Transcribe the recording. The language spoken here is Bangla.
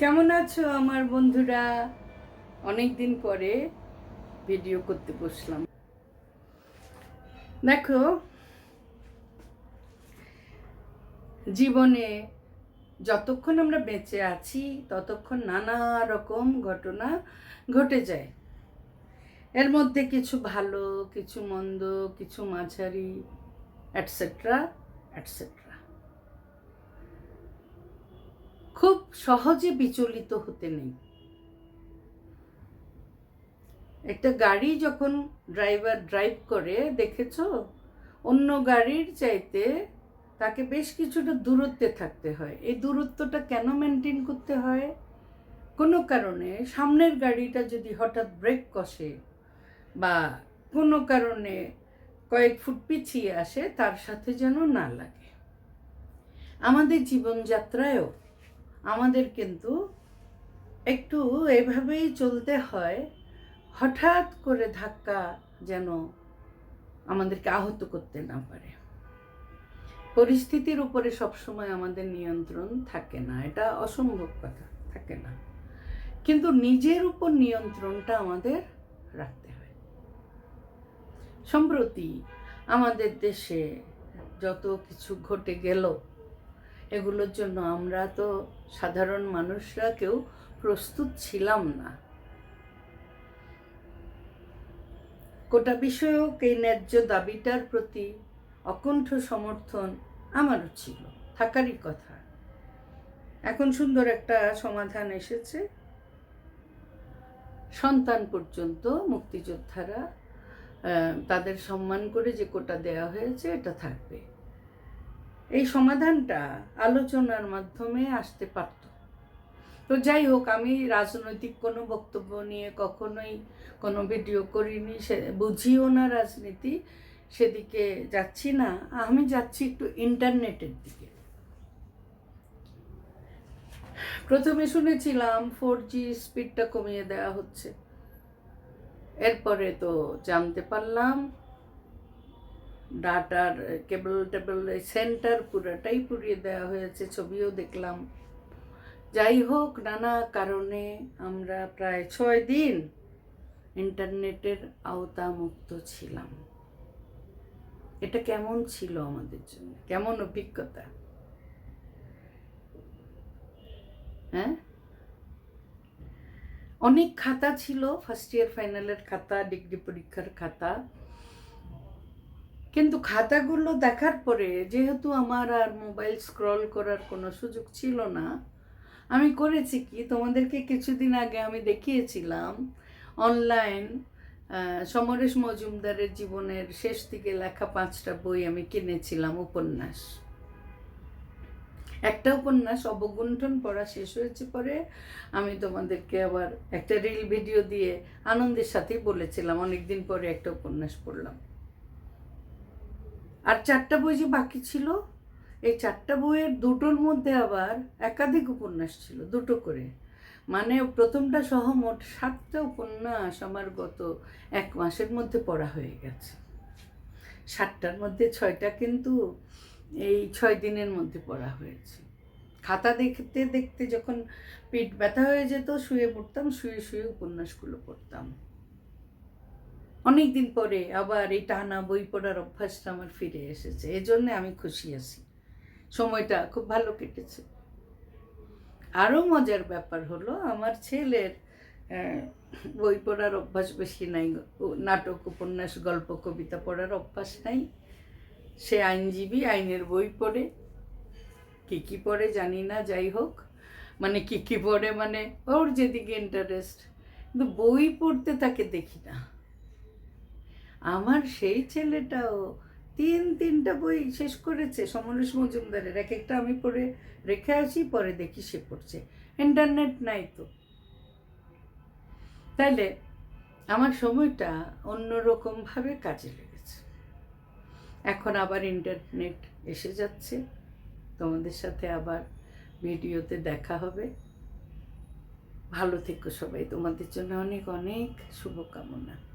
কেমন আছো আমার বন্ধুরা? অনেক দিন পরে ভিডিও করতে বসলাম। দেখো, জীবনে যতক্ষণ আমরা বেঁচে আছি, ততক্ষণ নানা রকম ঘটনা ঘটে যায়। এর মধ্যে কিছু ভালো, কিছু মন্দ, কিছু মাঝারি অ্যাটসেট্রা অ্যাটসেট্রা খুব সহজে বিচলিত হতে নেই। একটা গাড়ি যখন ড্রাইভার ড্রাইভ করে, দেখেছ? অন্য গাড়ির চাইতে তাকে বেশ কিছুটা দূরত্বে থাকতে হয়। এই দূরত্বটা কেন মেনটেন করতে হয়? কোনো কারণে সামনের গাড়িটা যদি হঠাৎ ব্রেক কষে বা কোনো কারণে কয়েক ফুট পিছিয়ে আসে, তার সাথে যেন না লাগে। আমাদের জীবনযাত্রায়ও আমাদের কিন্তু একটু এভাবেই চলতে হয়, হঠাৎ করে ধাক্কা যেন আমাদেরকে আহত করতে না পারে। পরিস্থিতির উপরে সবসময় আমাদের নিয়ন্ত্রণ থাকে না, এটা অসম্ভব কথা, থাকে না। কিন্তু নিজের উপর নিয়ন্ত্রণটা আমাদের রাখতে হয়। সম্প্রতি আমাদের দেশে যত কিছু ঘটে গেল এগুলোর জন্য আমরা তো সাধারণ মানুষরা কেউ প্রস্তুত ছিলাম না। কোটা বিষয়ক এই ন্যায্য দাবিটার প্রতি অকণ্ঠ সমর্থন আমারও ছিল, থাকারই কথা। এখন সুন্দর একটা সমাধান এসেছে। সন্তান পর্যন্ত মুক্তিযোদ্ধারা তাদের সম্মান করে যে কোটা দেওয়া হয়েছে, এটা থাকবে। এই সমাধানটা আলোচনার মাধ্যমে আসতে পারত। তো যাই হোক, আমি রাজনৈতিক কোনো বক্তব্য নিয়ে কখনোই কোনো ভিডিও করিনি, সে বুঝিও না রাজনীতি, সেদিকে যাচ্ছি না। আমি যাচ্ছি একটু ইন্টারনেটের দিকে। প্রথমে শুনেছিলাম ফোর জি স্পিডটা কমিয়ে দেওয়া হচ্ছে। এরপরে তো জানতে পারলাম ডাটার কেবল টেবল সেন্টার পুরাটাই পুড়িয়ে দেওয়া হয়েছে, ছবিও দেখলাম। যাই হোক, নানা কারণে আমরা প্রায় ছয় দিন ইন্টারনেটের আওতামুক্ত ছিলাম। এটা কেমন ছিল আমাদের জন্য? কেমন অভিজ্ঞতা? হ্যাঁ? অনেক খাতা ছিল ফার্স্ট ইয়ার ফাইনালের খাতা ডিগ্রি পরীক্ষার খাতা। কিন্তু খাতাগুলো দেখার পরে যেহেতু আমার আর মোবাইল স্ক্রল করার কোনো সুযোগ ছিল না, আমি করেছি কি? তোমাদেরকে কিছুদিন আগে আমি দেখিয়েছিলাম অনলাইন সমরেশ মজুমদারের জীবনের শেষ দিকে লেখা পাঁচটা বই আমি কিনেছিলাম উপন্যাস। একটা উপন্যাস অবগুণ্ঠন পড়া শেষ হয়েছে পরে আমি তোমাদেরকে আবার একটা রিল ভিডিও দিয়ে আনন্দের সাথেই বলেছিলাম, অনেকদিন পরে একটা উপন্যাস পড়লাম। আর চারটা বই যে বাকি ছিল, এই চারটা বইয়ের দুটোর মধ্যে আবার একাধিক উপন্যাস ছিল, দুটো করে। মানে প্রথমটা সহ মোট সাতটা উপন্যাস আমার গত এক মাসের মধ্যে পড়া হয়ে গেছে। সাতটার মধ্যে ছয়টা কিন্তু এই ছয় দিনের মধ্যে পড়া হয়েছে। খাতা দেখতে দেখতে যখন পেট ব্যথা হয়ে যেত, শুয়ে পড়তাম, শুয়ে শুয়ে উপন্যাসগুলো পড়তাম। অনেক দিন পরে আবার এই টানা বই পড়ার অভ্যাসটা আমার ফিরে এসেছে। এজন্য আমি খুশি আছি। সময়টা খুব ভালো কেটেছে। আরও মজার ব্যাপার হলো, আমার ছেলের বই পড়ার অভ্যাস বেশি নাই। নাটক, উপন্যাস, গল্প, কবিতা পড়ার অভ্যাস নাই। সে আইনজীবী, আইনের বই পড়ে। কী কী পড়ে জানি না, যাই হোক। মানে কী কী পড়ে মানে ওর যেদিকে ইন্টারেস্ট কিন্তু বই পড়তে তাকে দেখি না। আমার সেই ছেলেটাও তিন, তিনটা বই শেষ করেছে সমরেশ মজুমদারের। এক একটা আমি পড়ে রেখে আসি, পরে দেখি সে পড়ছে। ইন্টারনেট নাই তো। তাইলে আমার সময়টা অন্যরকমভাবে কাজে লেগেছে। এখন আবার ইন্টারনেট এসে যাচ্ছে। তোমাদের সাথে আবার ভিডিওতে দেখা হবে। ভালো থেকো সবাই। তোমাদের জন্য অনেক অনেক শুভকামনা।